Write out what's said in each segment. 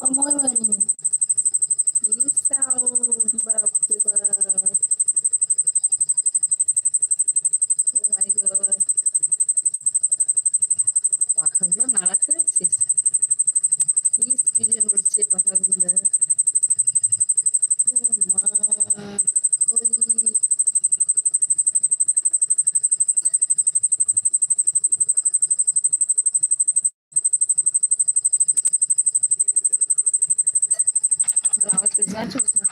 까먹으면 Gerçekten.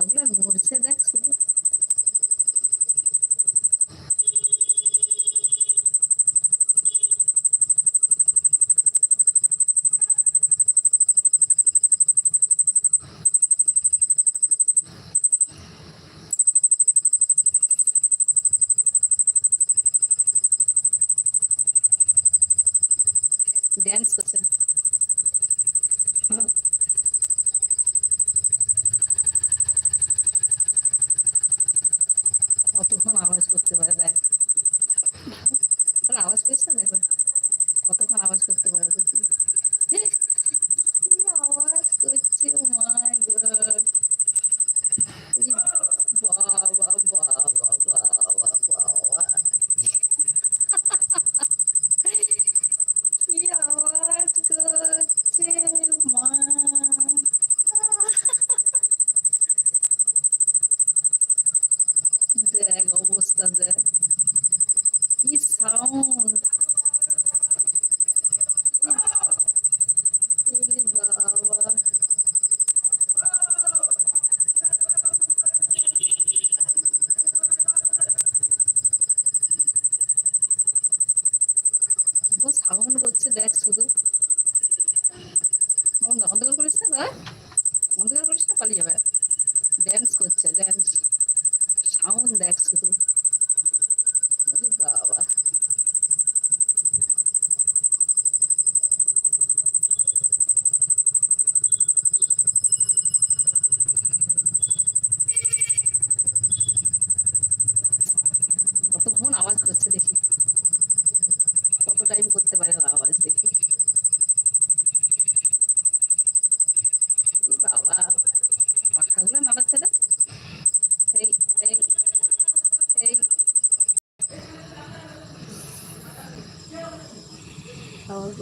পাগলা নড়ছে দেখ শুধু dance question. does it?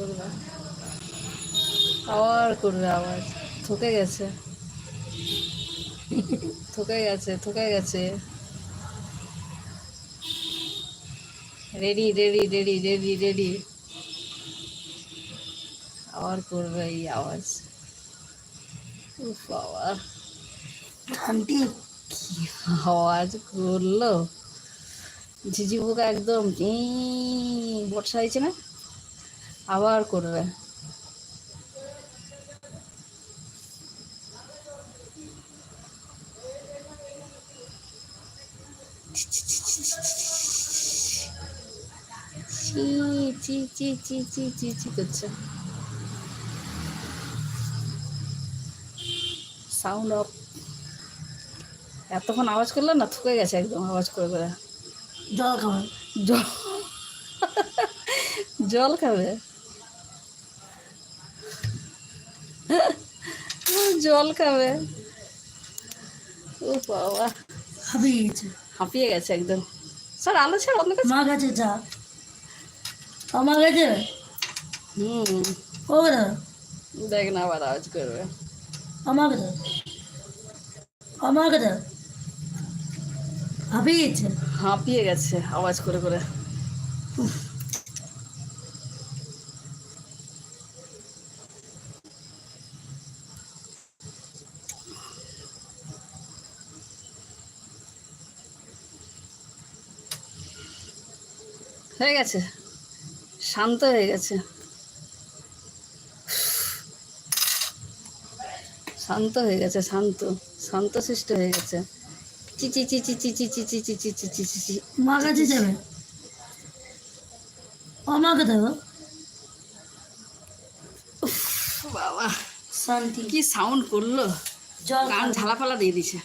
করবে। আবার করবে আওয়াজ থকে গেছে। থকে গেছে থকে গেছে। Ready ready ready ready ready. আবার করবে এই আওয়াজ। উফ বাবা। কি আওয়াজ করল? ঝিঝি পোকা একদম। ই বর্ষা হয়েছে না? আবার করবে। চি চি চি চি চি চি করছে। সাউন্ড অফ এতক্ষণ আওয়াজ করল না থুকে গেছে একদম আওয়াজ করে করে। জল খাবেন জল। জল খাবে? জল খাবে। ও বাবা। হাবিয়ে গেছে হাঁপিয়ে গেছে একদম। স্যার আলো ছাড় অন্য কাছে মা গেছে যা। আমার গেছে? হুম। ও দেখ না আবার আওয়াজ করবে। আমার গেছে? আমার গেছে? হাবিয়ে গেছে? হাঁপিয়ে গেছে আওয়াজ করে করে। হয়ে গেছে শান্ত হয়ে গেছে শান্ত হয়ে গেছে শান্ত শান্ত সৃষ্ট হয়ে গেছে চিচি চিচি চিচি চিচি চিচি চিচি চিচি মা কাছে যাবে আমাকে দেবো বাবা শান্তি কি সাউন্ড করল জল কান ঝালাফালা দিয়ে দিছে